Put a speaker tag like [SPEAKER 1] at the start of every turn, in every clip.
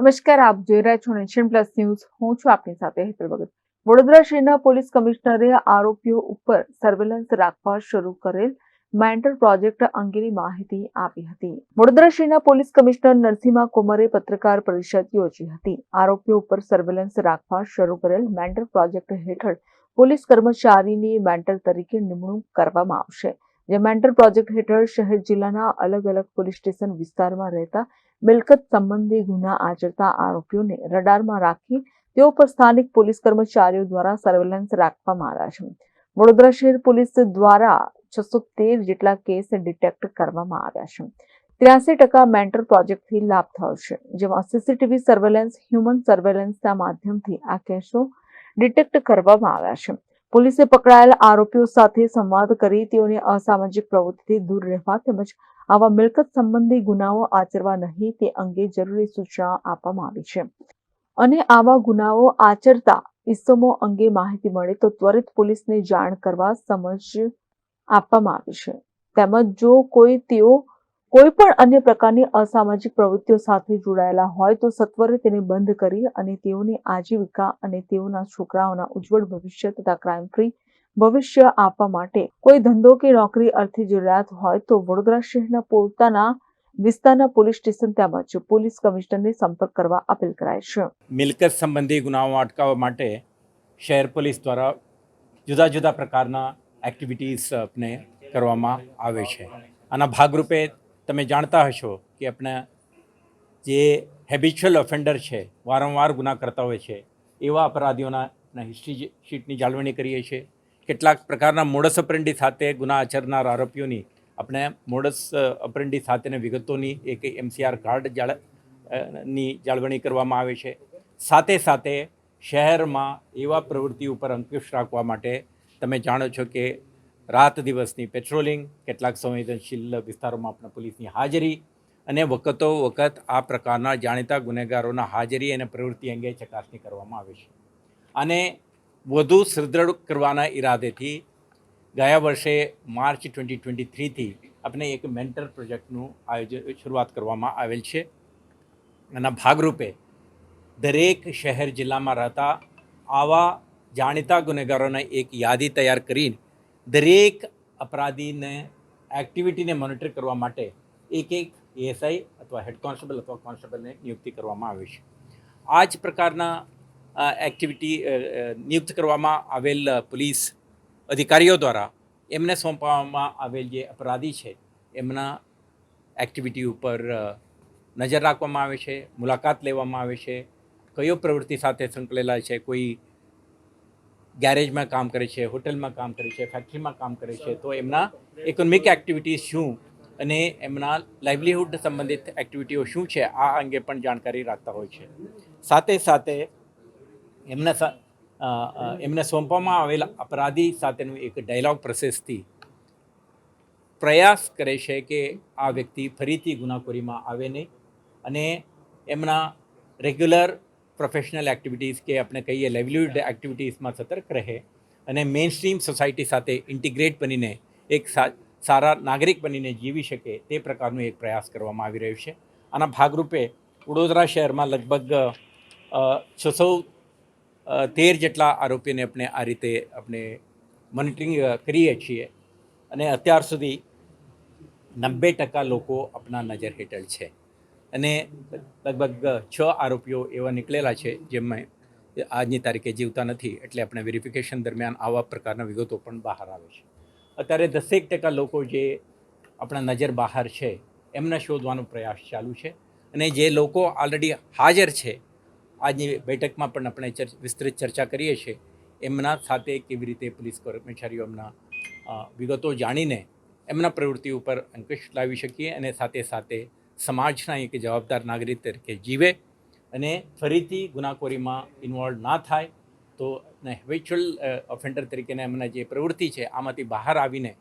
[SPEAKER 1] નમસ્કાર, આપ જોઈ રહ્યા છો નેશન પ્લસ ન્યૂઝ હું છું આપની સાથે હેતલ ભગત. વડોદરા શહેરના પોલીસ કમિશનરે આરોપીઓ ઉપર સર્વેલન્સ રાખવા શરૂ કરેલ મેન્ટર પ્રોજેક્ટ અંગેની માહિતી આપી હતી. વડોદરા શહેરના પોલીસ કમિશનર નરસિંહા કુમારે પત્રકાર પરિષદ યોજી હતી. આરોપીઓ ઉપર સર્વેલન્સ રાખવા શરૂ કરેલ મેન્ટર પ્રોજેક્ટ હેઠળ પોલીસ કર્મચારીની મેન્ટર તરીકે નિમણૂક કરવામાં આવશે. જે મેન્ટર પ્રોજેક્ટ હેઠળ શહેર જિલ્લાના અલગ અલગ પોલીસ સ્ટેશન વિસ્તારમાં રહેતા મિલકત સંબંધી ગુના આચરતા આરોપીઓને રડારમાં રાખી તેઓ પર સ્થાનિક પોલીસ કર્મચારીઓ દ્વારા સર્વેલન્સ રાખવામાં આવ્યા છે. વડોદરા શહેર પોલીસ દ્વારા છસો તેર જેટલા કેસ ડિટેક્ટ કરવામાં આવ્યા છે. ત્ર્યાસી ટકા મેન્ટર પ્રોજેક્ટથી લાભ થયો છે, જેમાં સીસીટીવી સર્વેલન્સ હ્યુમન સર્વેલન્સના માધ્યમથી આ કેસો ડિટેક્ટ કરવામાં આવ્યા છે. પોલીસે પકડાયેલ આરોપીઓ સાથે સંવાદ કરી તેઓને અસામાજિક પ્રવૃત્તિથી દૂર રહેવા તેમજ આવા મિલકત સંબંધી ગુનાઓ આચરવા નહીં, તે અંગે જરૂરી સૂચના આપવામાં આવી છે. અને આવા ગુનાઓ આચરતા ઇસમો અંગે માહિતી મળે તો ત્વરિત પોલીસને જાણ કરવા સમજ આપવામાં આવી છે. તેમજ જો કોઈ તેઓ કોઈ પણ અન્ય પ્રકારની અસામાજિક પ્રવૃત્તિઓ સાથે જોડાયેલા હોય તો સત્વરે તેને બંધ કરી અને તેઓની આજીવિકા અને તેઓના છોકરાઓના ઉજ્જવળ ભવિષ્ય તથા ક્રાઇમ ફ્રી ભવિષ્ય આપવા માટે. કોઈ ધંધો કે નોકરી અર્થે જરૂરિયાત હોય તો વડોદરા શહેરના પોતાના વિસ્તારના પોલીસ સ્ટેશન તેમજ પોલીસ કમિશનરને સંપર્ક કરવા અપીલ કરાય છે.
[SPEAKER 2] મિલકત સંબંધી ગુનાઓ અટકાવવા માટે શહેર પોલીસ દ્વારા જુદા જુદા પ્રકારના એક્ટિવિટીઝ આપણે કરવામાં આવે છે. આના ભાગરૂપે તમે જાણતા હશો કે આપણે જે હેબિચ્યુઅલ ઓફેન્ડર છે, વારંવાર ગુના કરતા હોય છે, એવા અપરાધીઓના હિસ્ટ્રી શીટની જાળવણી કરીએ છીએ. કેટલાક પ્રકારના મોડસ અપ્રેન્ડી સાથે ગુના આચરનાર આરોપીઓની આપણે મોડસ અપ્રેન્ડી સાથેની વિગતોની એક એમસીઆર કાર્ડ જાળની જાળવણી કરવામાં આવે છે. સાથે સાથે શહેરમાં એવા પ્રવૃત્તિ ઉપર અંકુશ રાખવા માટે તમે જાણો છો કે રાત દિવસની પેટ્રોલિંગ, કેટલાક સંવેદનશીલ વિસ્તારોમાં આપણા પોલીસની હાજરી અને વખતો વખત આ પ્રકારના જાણીતા ગુનેગારોના હાજરી અને પ્રવૃત્તિ અંગે ચકાસણી કરવામાં આવે છે. અને વધુ સુદૃઢ કરવાના ઈરાદેથી ગયા વર્ષે માર્ચ ટ્વેન્ટી ટ્વેન્ટી થ્રીથી આપણે એક મેન્ટર પ્રોજેક્ટનું આયોજન, શરૂઆત કરવામાં આવેલ છે. એના ભાગરૂપે દરેક શહેર જિલ્લામાં રહેતા આવા જાણીતા ગુનેગારોની એક યાદી તૈયાર કરીને દરેક અપરાધીને એક્ટિવિટીને મોનિટર કરવા માટે એક એક એએસઆઈ અથવા હેડ કોન્સ્ટેબલ અથવા કોન્સ્ટેબલને નિયુક્તિ કરવામાં આવે છે. આ જ પ્રકારના એક્ટિવિટી નિયુક્ત કરવામાં આવેલ પોલીસ અધિકારીઓ દ્વારા એમને સોંપવામાં આવેલ જે અપરાધી છે, એમના એક્ટિવિટી ઉપર નજર રાખવામાં આવે છે, મુલાકાત લેવામાં આવે છે, કયો પ્રવૃત્તિ સાથે સંકળેલા છે, કોઈ ગેરેજમાં કામ કરે છે, હોટલમાં કામ કરે છે, ફેક્ટરીમાં કામ કરે છે, તો એમના ઇકોનોમિક એક્ટિવિટીઝ શું અને એમના લાઇવલીહુડ સંબંધિત એક્ટિવિટીઓ શું છે, આ અંગે પણ જાણકારી રાખતા હોય છે. સાથે સાથે એમના એમને સોંપવામાં આવેલા અપરાધી સાથેનું એક ડાયલોગ પ્રોસેસથી પ્રયાસ કરે છે કે આ વ્યક્તિ ફરીથી ગુનાખોરીમાં આવે નહીં અને એમના રેગ્યુલર પ્રોફેશનલ એક્ટિવિટીઝ કે આપણે કહીએ લેવલ્યુડ એક્ટિવિટીઝમાં સતર્ક રહે અને મેઇન સ્ટ્રીમ સોસાયટી સાથે ઇન્ટિગ્રેટ બનીને એક સારા નાગરિક બનીને જીવી શકે તે પ્રકારનો એક પ્રયાસ કરવામાં આવી રહ્યો છે. આના ભાગરૂપે વડોદરા શહેરમાં લગભગ છસો તેર જેટલા આરોપીને આપણે આ રીતે આપણે મોનિટરિંગ કરીએ છીએ. અને અત્યાર સુધી નબ્બે ટકા લોકો આપણા નજર હેઠળ છે. અને લગભગ છ આરોપીઓ એવા નીકળેલા છે જેમાં આજની તારીખે જીવતા નથી એટલે આપણે વેરિફિકેશન દરમિયાન આવા પ્રકારના વિગતો પણ બહાર આવે છે. અત્યારે દસેક ટકા લોકો જે આપણા નજર બહાર છે એમને શોધવાનો પ્રયાસ ચાલુ છે. અને જે લોકો ઓલરેડી હાજર છે આજની બેઠકમાં પણ આપણે વિસ્તૃત ચર્ચા કરીએ છીએ. એમના સાથે કેવી રીતે પોલીસ કર્મચારીઓ એમના વિગતો જાણીને એમના પ્રવૃત્તિ ઉપર અંકુશ લાવી શકીએ અને સાથે સાથે સમાજના એક જવાબદાર નાગરિક તરીકે જીવે અને ફરીથી ગુનાખોરીમાં ઇન્વોલ્વ ના થાય તો હેબિચ્યુઅલ ઓફેન્ડર તરીકેના એમના જે પ્રવૃત્તિ છે આમાંથી બહાર આવીને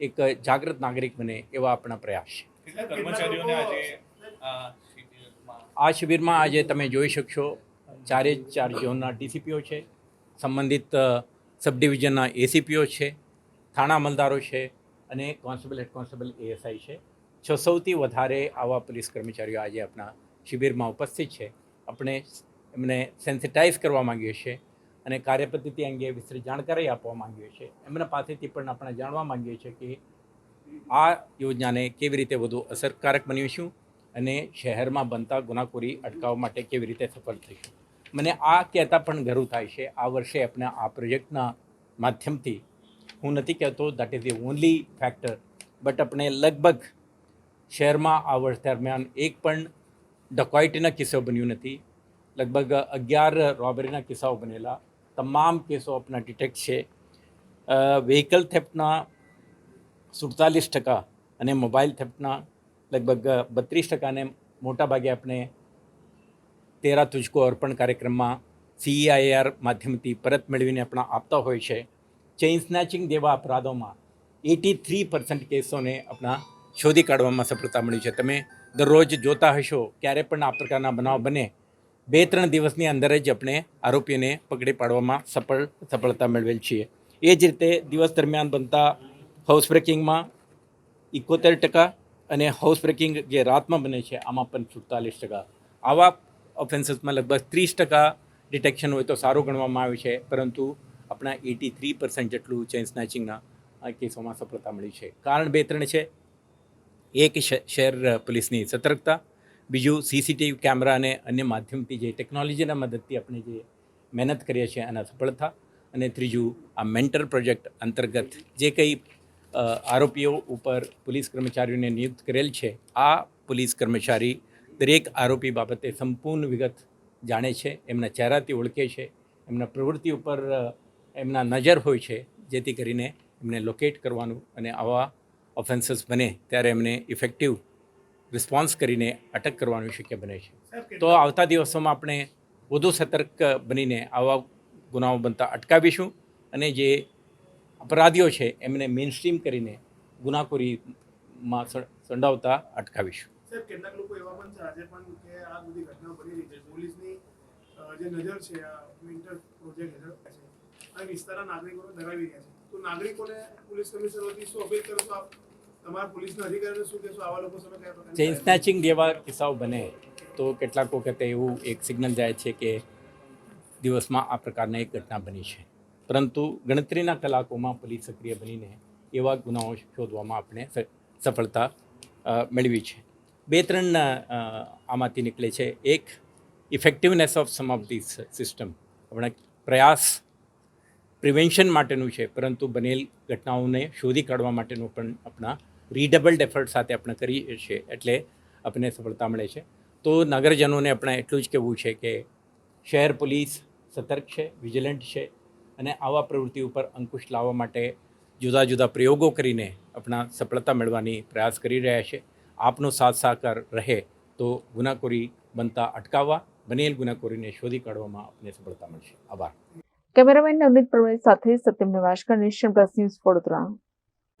[SPEAKER 2] એક જાગૃત નાગરિક બને એવા આપણા પ્રયાસ છે.
[SPEAKER 3] આ શિબિરમાં
[SPEAKER 2] આજે તમે જોઈ શકશો ચારે ચાર ઝોનના ડીસીપીઓ છે, સંબંધિત સબ ડિવિઝનના એસીપીઓ છે, થાણા અમલદારો છે અને કોન્સ્ટેબલ હેડ કોન્સ્ટેબલ એએસઆઈ છે. છસોથી વધારે આવા પોલીસ કર્મચારીઓ આજે આપણા શિબિરમાં ઉપસ્થિત છે. આપણે એમને સેન્સિટાઇઝ કરવા માંગીએ છીએ અને કાર્યપદ્ધતિ અંગે વિસ્તૃત જાણકારી આપવા માંગીએ છીએ. એમના પાસેથી પણ આપણે જાણવા માંગીએ છીએ કે આ યોજનાને કેવી રીતે વધુ અસરકારક બનાવીશું અને શહેરમાં બનતા ગુનાખોરી અટકાવવા માટે કેવી રીતે સફળ થઈશું? મને આ કહેતા પણ ગર્વ થાય છે. આ વર્ષે આપણે આ પ્રોજેક્ટના માધ્યમથી હું નથી કહેતો that is the only factor but આપણે લગભગ શહેરમાં આ વર્ષ દરમિયાન એક પણ ડકોઇટીના કિસ્સો બન્યું નથી. લગભગ અગિયાર રોબરીના કિસ્સાઓ બનેલા. તમામ કેસો આપણા ડિટેક્ટ છે. વ્હીકલ થેફ્ટના સુડતાલીસ ટકા અને મોબાઈલ થેફ્ટના લગભગ બત્રીસ ટકાને મોટાભાગે આપણે તેરા તુજકો અર્પણ કાર્યક્રમમાં સીઆઈઆર માધ્યમથી પરત મેળવીને આપણા આપતા હોય છે. ચેઇન સ્નેચિંગ જેવા અપરાધોમાં એટી થ્રી પર્સન્ટ કેસોને આપણા શોધી કાઢવામાં સફળતા મળી છે. તમે દરરોજ જોતા હશો ક્યારે પણ આ પ્રકારના બનાવ બને. બે ત્રણ દિવસની અંદર જ આપણે આરોપીઓને પકડી પાડવામાં સફળ, સફળતા મેળવેલ છીએ. એ જ રીતે દિવસ દરમિયાન બનતા હાઉસ બ્રેકિંગમાં ઇકોતેર ટકા અને હાઉસ બ્રેકિંગ જે રાતમાં બને છે, આમાં પણ સુડતાલીસ ટકા. આવા ઓફેન્સીસમાં લગભગ ત્રીસ ટકા ડિટેક્શન હોય તો સારું ગણવામાં આવે છે, પરંતુ આપણા એટી થ્રી પર્સન્ટ જેટલું ચેઇન સ્નેચિંગના કેસોમાં સફળતા મળી છે. કારણ બે ત્રણ છે. એક શહેર પોલીસની સતર્કતા, બીજું સીસીટીવી કેમેરા અને અન્ય માધ્યમથી જે ટેકનોલોજીના મદદથી આપણે જે મહેનત કરીએ છીએ એના સફળતા, અને ત્રીજું આ મેન્ટર પ્રોજેક્ટ અંતર્ગત જે કંઈ આરોપીઓ ઉપર પોલીસ કર્મચારીઓને નિયુક્ત કરેલ છે. આ પોલીસ કર્મચારી દરેક આરોપી બાબતે સંપૂર્ણ વિગત જાણે છે એમના ચહેરાથી ઓળખે છે એમના પ્રવૃત્તિ ઉપર એમના નજર હોય છે જેથી કરીને એમને લોકેટ કરવાનું અને આવા ઓફેન્સીસ બને ત્યારે એમને ઇફેક્ટિવ રિસ્પોન્સ કરીને અટક કરવાનું શક્ય બને છે. તો આવતા દિવસોમાં આપણે વધુ સતર્ક બનીને આવા ગુનાઓ બનતા અટકાવીશું અને જે અપરાધીઓ છે એમને મેઇનસ્ટ્રીમ કરીને ગુનાખોરીમાં સંડાવતા સંડોવતા અટકાવીશું.
[SPEAKER 4] કેટલાક લોકો એવા પણ છે આજે પણ કે આ બધી ઘટનાઓ બની રહી છે. પોલીસની જે નજર છે આ વિન્ટર પ્રોજેક્ટ હેઠળ છે આ વિસ્તારના નાગરિકોને ડરાવી રહ્યા છે. તો નાગરિકોને પોલીસ કમિશનર વતી શું અપીલ કરશો આપ? તમારા પોલીસના અધિકારીઓને શું કહેશો? આવા લોકો સામે કયા
[SPEAKER 2] ચેઇન સ્નેચિંગ જેવા કિસ્સાઓ બને તો કેટલાક વખતે એવું એક સિગ્નલ જાય છે કે દિવસમાં આ પ્રકારની એક ઘટના બની છે. પરંતુ ગણતરીના કલાકોમાં પોલીસ સક્રિય બનીને એવા ગુનાઓ શોધવામાં આપણે સફળતા મેળવી છે. બે ત્રણ આમાંથી નીકળે છે. એક effectiveness of some of this system આપણે પ્રયાસ પ્રિવેન્શન માટેનું છે, પરંતુ બનેલ ઘટનાઓને શોધી કાઢવા માટેનું પણ આપણા રીડબલ્ડ એફર્ટ સાથે આપણે કરીએ છીએ, એટલે આપણને સફળતા મળે છે. તો નગરજનોને આપણે એટલું જ કહેવું છે કે શહેર પોલીસ સતર્ક છે વિજિલન્ટ છે અને આવા પ્રવૃત્તિ ઉપર અંકુશ લાવવા માટે જુદા જુદા પ્રયોગો કરીને આપણા સફળતા મેળવવાની પ્રયાસ કરી રહ્યા છે. આપનો સાથ સહકાર રહે તો ગુનાખોરી બનતા અટકાવવા, બનેલ ગુનાખોરીને શોધી કાઢવામાં આપને સફળતા મળશે. આભાર.
[SPEAKER 1] કેમેરામેન નવનીત પ્રવીણ સાથે Satyam Nivaskar nation plus news Vadodara.